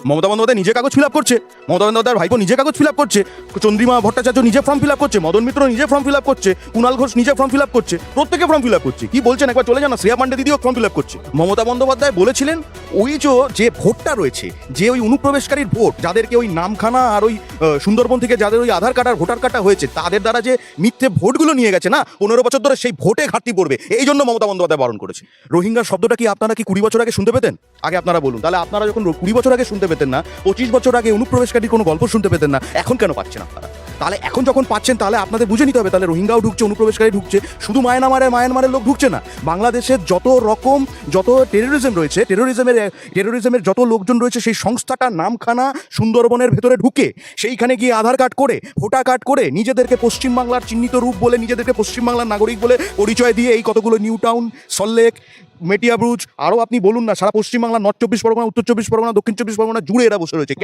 মমতা বন্দ্যোপাধ্যায় নিজে কাগজ fill up করছে। মমতা বন্দ্যোপাধ্যায় ভাইপো নিজে কাগজ ফিল আপ করছে। চন্দ্রিমা ভট্টাচার্য নিজে ফর্ম ফিল আপ করছে। মদন মিত্র নিজে ফর্ম ফিল আপ করছে। কুণাল ঘোষ নিজে ফর্ম ফিল আপ করছে। প্রত্যেকে ফর্ম ফিল আপ করছে। কি বলছেন? একবার চলে যান শ্রেয়া পান্ডে দিদিও ফর্ম ফিল আপ করছে। মমতা বন্দ্যোপাধ্যায় বলেছিলেন ওই যে ভোটটা রয়েছে, যে ওই অনুপ্রবেশকারীর ভোট, যাদেরকে ওই নামখানা আর ওই সুন্দরবন থেকে যাদের ওই আধার কার্ড আর ভোটার কার্ডটা হয়েছে, তাদের দ্বারা যে মিথ্যে ভোটগুলো নিয়ে গেছে না, পনেরো বছর ধরে সেই ভোটে ঘাটতি পড়বে। এই জন্য মমতা বন্দ্যোপাধ্যায় বারণ করেছে। রোহিঙ্গা শব্দটা কি আপনারা কি কুড়ি বছর আগে শুনতে পেতেন? আগে আপনারা বলুন। তাহলে আপনারা যখন কুড়ি বছর আগে শুনতে পেতেন না, পঁচিশ বছর আগে অনুপ্রবেশকারীর কোনো গল্প শুনতে পেতেন না, এখন কেন পাচ্ছেন আপনারা? তাহলে এখন যখন পাচ্ছেন, তাহলে আপনাদের বুঝে নিতে হবে, তাহলে রোহিঙ্গাও ঢুকছে, অনুপ্রবেশকারী ঢুকছে। শুধু মায়ানমারে মায়ানমারের লোক ঢুকছে না, বাংলাদেশের যত রকম, যত টেরোরিজম রয়েছে টেরোরিজমের টেরোরিজমের যত লোকজন রয়েছে, সেই সংস্থাটা নামখানা সুন্দরবনের ভেতরে ঢুকে, সেইখানে গিয়ে আধার কার্ড করে, ভোটার কার্ড করে, নিজেদেরকে পশ্চিমবাংলার চিহ্নিত রূপ বলে, নিজেদেরকে পশ্চিমবাংলার নাগরিক বলে পরিচয় দিয়ে এই কতগুলো নিউ টাউন সল্লেক মেটিয়াব্রুজ আরও আপনি বলুন না, সারা পশ্চিমবাংলা নর্থ চব্বিশ পরগনা, উত্তর চব্বিশ পরগনা, দক্ষিণ চব্বিশ পরগনা জুড়ে এরা বসে রয়েছে।